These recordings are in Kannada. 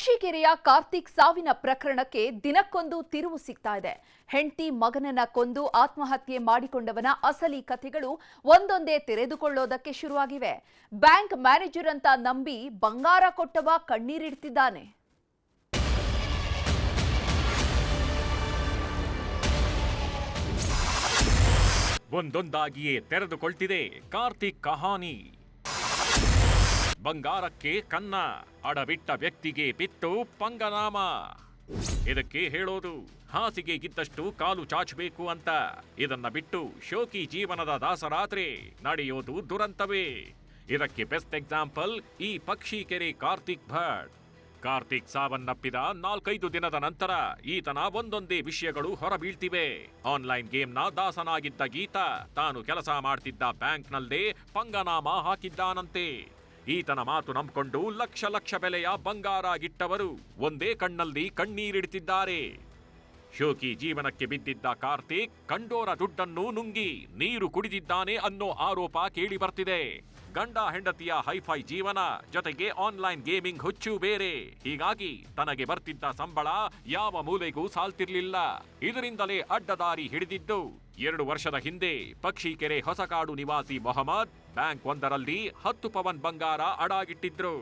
ಪಕ್ಷಿಕೆರೆಯ ಕಾರ್ತಿಕ್ ಸಾವಿನ ಪ್ರಕರಣಕ್ಕೆ ದಿನಕ್ಕೊಂದು ತಿರುವು ಸಿಗ್ತಾ ಇದೆ. ಹೆಂಡತಿ ಮಗನನ್ನ ಕೊಂದು ಆತ್ಮಹತ್ಯೆ ಮಾಡಿಕೊಂಡವನ ಅಸಲಿ ಕಥೆಗಳು ಒಂದೊಂದೇ ತೆರೆದುಕೊಳ್ಳೋದಕ್ಕೆ ಶುರುವಾಗಿವೆ. ಬ್ಯಾಂಕ್ ಮ್ಯಾನೇಜರ್ ಅಂತ ನಂಬಿ ಬಂಗಾರ ಕೊಟ್ಟವ ಕಣ್ಣೀರಿಡ್ತಿದ್ದಾನೆ. ಒಂದೊಂದಾಗಿಯೇ ತೆರೆದುಕೊಳ್ತಿದೆ ಕಾರ್ತಿಕ್ ಕಹಾನಿ. ಬಂಗಾರಕ್ಕೆ ಕನ್ನ, ಅಡವಿಟ್ಟ ವ್ಯಕ್ತಿಗೆ ಬಿತ್ತು ಪಂಗನಾಮ. ಇದಕ್ಕೆ ಹೇಳೋದು, ಹಾಸಿಗೆ ಗಿದ್ದಷ್ಟು ಕಾಲು ಚಾಚಬೇಕು ಅಂತ. ಇದನ್ನ ಬಿಟ್ಟು ಶೋಕಿ ಜೀವನದ ದಾಸರಾತ್ರಿ ನಡೆಯೋದು ದುರಂತವೇ. ಇದಕ್ಕೆ ಬೆಸ್ಟ್ ಎಕ್ಸಾಂಪಲ್ ಈ ಪಕ್ಷಿಕೆರೆ ಕಾರ್ತಿಕ್ ಭಟ್. ಕಾರ್ತಿಕ್ ಸಾವನ್ನಪ್ಪಿದ ನಾಲ್ಕೈದು ದಿನದ ನಂತರ ಈತನ ಒಂದೊಂದೇ ವಿಷಯಗಳು ಹೊರಬೀಳ್ತಿವೆ. ಆನ್ಲೈನ್ ಗೇಮ್ನ ದಾಸನಾಗಿದ್ದ ಗೀತ ತಾನು ಕೆಲಸ ಮಾಡ್ತಿದ್ದ ಬ್ಯಾಂಕ್ನಲ್ಲೇ ಪಂಗನಾಮ ಹಾಕಿದ್ದಾನಂತೆ. ಈತನ ಮಾತು ನಂಬಿಕೊಂಡು ಲಕ್ಷ ಲಕ್ಷ ಬೆಲೆಯ ಬಂಗಾರ ಗಿಟ್ಟವರು ಒಂದೇ ಕಣ್ಣಲ್ಲಿ ಕಣ್ಣೀರಿಡ್ತಿದ್ದಾರೆ. ಶೋಕಿ ಜೀವನಕ್ಕೆ ಬಿದ್ದಿದ್ದ ಕಾರ್ತಿಕ್, ಕಂಡೋರ ದುಡ್ಡನ್ನು ನುಂಗಿ ನೀರು ಕುಡಿದಿದ್ದಾನೆ ಅನ್ನೋ ಆರೋಪ ಕೇಳಿ ಬರ್ತಿದೆ. ಗಂಡ ಹೆಂಡತಿಯ ಹೈಫೈ ಜೀವನ ಜೊತೆಗೆ ಆನ್ಲೈನ್ ಗೇಮಿಂಗ್ ಹುಚ್ಚು ಬೇರೆ. ಹೀಗಾಗಿ ತನಗೆ ಬರ್ತಿದ್ದ ಸಂಬಳ ಯಾವ ಮೂಲೆಗೂ ಸಾಲ್ತಿರ್ಲಿಲ್ಲ. ಇದರಿಂದಲೇ ಅಡ್ಡದಾರಿ ಹಿಡಿದಿದ್ದು. ಎರಡು ವರ್ಷದ ಹಿಂದೆ ಪಕ್ಷಿಕೆರೆ ಹೊಸಕಾಡು ನಿವಾಸಿ ಮೊಹಮ್ಮದ್ ಬ್ಯಾಂಕ್ ಒಂದರಲ್ಲಿ ಹತ್ತು ಪವನ್ ಬಂಗಾರ ಅಡಾಗಿಟ್ಟಿದ್ರು.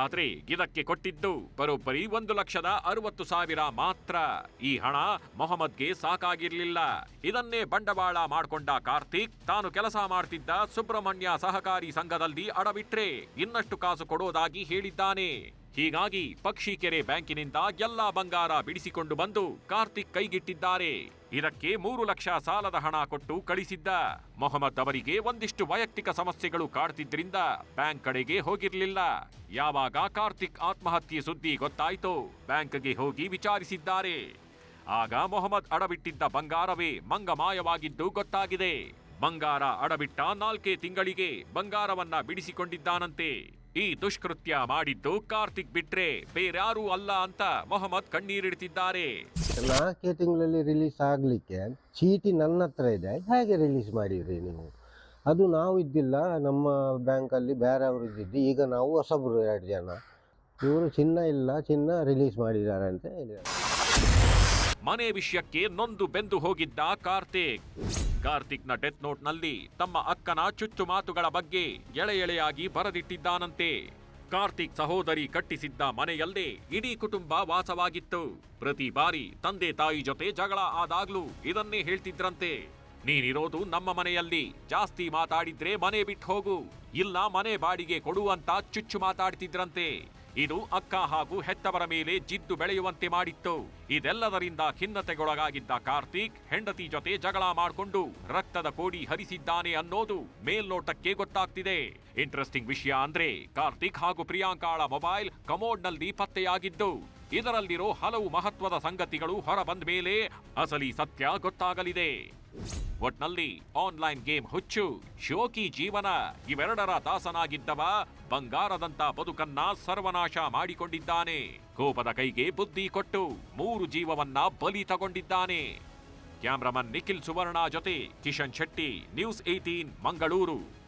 ಆದ್ರೆ ಇದಕ್ಕೆ ಕೊಟ್ಟಿದ್ದು ಬರೋಬ್ಬರಿ ಒಂದು ಲಕ್ಷದ ಅರವತ್ತು ಸಾವಿರ ಮಾತ್ರ. ಈ ಹಣ ಮೊಹಮ್ಮದ್ಗೆ ಸಾಕಾಗಿರ್ಲಿಲ್ಲ. ಇದನ್ನೇ ಬಂಡವಾಳ ಮಾಡ್ಕೊಂಡ ಕಾರ್ತಿಕ್ ತಾನು ಕೆಲಸ ಮಾಡ್ತಿದ್ದ ಸುಬ್ರಹ್ಮಣ್ಯ ಸಹಕಾರಿ ಸಂಘದಲ್ಲಿ ಅಡವಿಟ್ರೆ ಇನ್ನಷ್ಟು ಕಾಸು ಕೊಡೋದಾಗಿ ಹೇಳಿದ್ದಾನೆ. ಹೀಗಾಗಿ ಪಕ್ಷಿಕೆರೆ ಬ್ಯಾಂಕಿನಿಂದ ಎಲ್ಲಾ ಬಂಗಾರ ಬಿಡಿಸಿಕೊಂಡು ಬಂದು ಕಾರ್ತಿಕ್ ಕೈಗಿಟ್ಟಿದ್ದಾರೆ. ಇದಕ್ಕೆ ಮೂರು ಲಕ್ಷ ಸಾಲದ ಹಣ ಕೊಟ್ಟು ಕಳಿಸಿದ್ದ. ಮೊಹಮ್ಮದ್ ಅವರಿಗೆ ಒಂದಿಷ್ಟು ವೈಯಕ್ತಿಕ ಸಮಸ್ಯೆಗಳು ಕಾಡ್ತಿದ್ರಿಂದ ಬ್ಯಾಂಕ್ ಕಡೆಗೆ ಹೋಗಿರಲಿಲ್ಲ. ಯಾವಾಗ ಕಾರ್ತಿಕ್ ಆತ್ಮಹತ್ಯೆ ಸುದ್ದಿ ಗೊತ್ತಾಯಿತು ಬ್ಯಾಂಕ್ಗೆ ಹೋಗಿ ವಿಚಾರಿಸಿದ್ದಾರೆ. ಆಗ ಮೊಹಮ್ಮದ್ ಅಡವಿಟ್ಟಿದ್ದ ಬಂಗಾರವೇ ಮಂಗಮಾಯವಾಗಿದ್ದು ಗೊತ್ತಾಗಿದೆ. ಬಂಗಾರ ಅಡಬಿಟ್ಟ ನಾಲ್ಕೇ ತಿಂಗಳಿಗೆ ಬಂಗಾರವನ್ನ ಬಿಡಿಸಿಕೊಂಡಿದ್ದಾನಂತೆ. ಈ ದುಷ್ಕೃತ್ಯ ಮಾಡಿದ್ದು ಕಾರ್ತಿಕ್ ಬಿಟ್ರೆ ಬೇರ್ಯಾರೂ ಅಲ್ಲ ಅಂತ ಮೊಹಮ್ಮದ್ ಕಣ್ಣೀರಿಡ್ತಿದ್ದಾರೆ ನಾಲ್ಕೇ ತಿಂಗಳಲ್ಲಿ ರಿಲೀಸ್ ಆಗಲಿಕ್ಕೆ ಚೀಟಿ ನನ್ನ ಹತ್ರ ಇದೆ ಹೇಗೆ ರಿಲೀಸ್ ಮಾಡಿದ್ರಿ ನೀವು? ಅದು ನಾವು ಇದ್ದಿಲ್ಲ ನಮ್ಮ ಬ್ಯಾಂಕಲ್ಲಿ ಬೇರೆಯವರು ಇದ್ದಿದ್ದು ಈಗ ನಾವು ಹೊಸಬ್ರು ಎರಡು ಜನ. ಇವರು ಚಿನ್ನ ಇಲ್ಲ ಚಿನ್ನ ರಿಲೀಸ್ ಮಾಡಿದ್ದಾರೆ ಅಂತ ಹೇಳಿದ್ದಾರೆ. ಮನೆ ವಿಷಯಕ್ಕೆ ನೊಂದು ಬೆಂದು ಹೋಗಿದ್ದ ಕಾರ್ತಿಕ್. ಕಾರ್ತಿಕ್ನ ಡೆತ್ ನೋಟ್ನಲ್ಲಿ ತಮ್ಮ ಅಕ್ಕನ ಚುಚ್ಚು ಮಾತುಗಳ ಬಗ್ಗೆ ಎಳೆ ಎಳೆಯಾಗಿ ಬರೆದಿಟ್ಟಿದ್ದಾನಂತೆ. ಕಾರ್ತಿಕ್ ಸಹೋದರಿ ಕಟ್ಟಿಸಿದ್ದ ಮನೆಯಲ್ಲೇ ಇಡೀ ಕುಟುಂಬ ವಾಸವಾಗಿತ್ತು. ಪ್ರತಿ ಬಾರಿ ತಂದೆ ತಾಯಿ ಜೊತೆ ಜಗಳ ಆದಾಗ್ಲೂ ಇದನ್ನೇ ಹೇಳ್ತಿದ್ರಂತೆ. ನೀನಿರೋದು ನಮ್ಮ ಮನೆಯಲ್ಲಿ. ಜಾಸ್ತಿ ಮಾತಾಡಿದ್ರೆ ಮನೆ ಬಿಟ್ಟು ಹೋಗು. ಇಲ್ಲ ಮನೆ ಬಾಡಿಗೆ ಕೊಡುವಂತ ಚುಚ್ಚು ಮಾತಾಡ್ತಿದ್ರಂತೆ. ಇದು ಅಕ್ಕ ಹಾಗೂ ಹೆತ್ತವರ ಮೇಲೆ ಜಿದ್ದು ಬೆಳೆಯುವಂತೆ ಮಾಡಿತ್ತು. ಇದೆಲ್ಲದರಿಂದ ಖಿನ್ನತೆಗೊಳಗಾಗಿದ್ದ ಕಾರ್ತಿಕ್ ಹೆಂಡತಿ ಜೊತೆ ಜಗಳ ಮಾಡಿಕೊಂಡು ರಕ್ತದ ಕೋಡಿ ಹರಿಸಿದ್ದಾನೆ ಅನ್ನೋದು ಮೇಲ್ನೋಟಕ್ಕೆ ಗೊತ್ತಾಗ್ತಿದೆ. ಇಂಟ್ರೆಸ್ಟಿಂಗ್ ವಿಷಯ ಅಂದ್ರೆ ಕಾರ್ತಿಕ್ ಹಾಗೂ ಪ್ರಿಯಾಂಕಾಳ ಮೊಬೈಲ್ ಕಮೋಡ್ನಲ್ಲಿ ಪತ್ತೆಯಾಗಿದ್ದು, ಇದರಲ್ಲಿರೋ ಹಲವು ಮಹತ್ವದ ಸಂಗತಿಗಳು ಹೊರಬಂದ ಮೇಲೆ ಅಸಲಿ ಸತ್ಯ ಗೊತ್ತಾಗಲಿದೆ. ಒಟ್ನಲ್ಲಿ ಆನ್ಲೈನ್ ಗೇಮ್ ಹುಚ್ಚು, ಶೋಕಿ ಜೀವನ, ಇವೆರಡರ ದಾಸನಾಗಿದ್ದವ, ಬಂಗಾರದಂತ ಬದುಕನ್ನ ಸರ್ವನಾಶ ಮಾಡಿಕೊಂಡಿದ್ದಾನೆ. ಕೋಪದ ಕೈಗೆ ಬುದ್ಧಿ ಕೊಟ್ಟು ಮೂರು ಜೀವವನ್ನ ಬಲಿ ತಗೊಂಡಿದ್ದಾನೆ. ಕ್ಯಾಮ್ರಾಮನ್ ನಿಖಿಲ್ ಸುವರ್ಣ ಜೊತೆ ಕಿಶನ್ ಶೆಟ್ಟಿ, ನ್ಯೂಸ್ ಏಟೀನ್ ಮಂಗಳೂರು.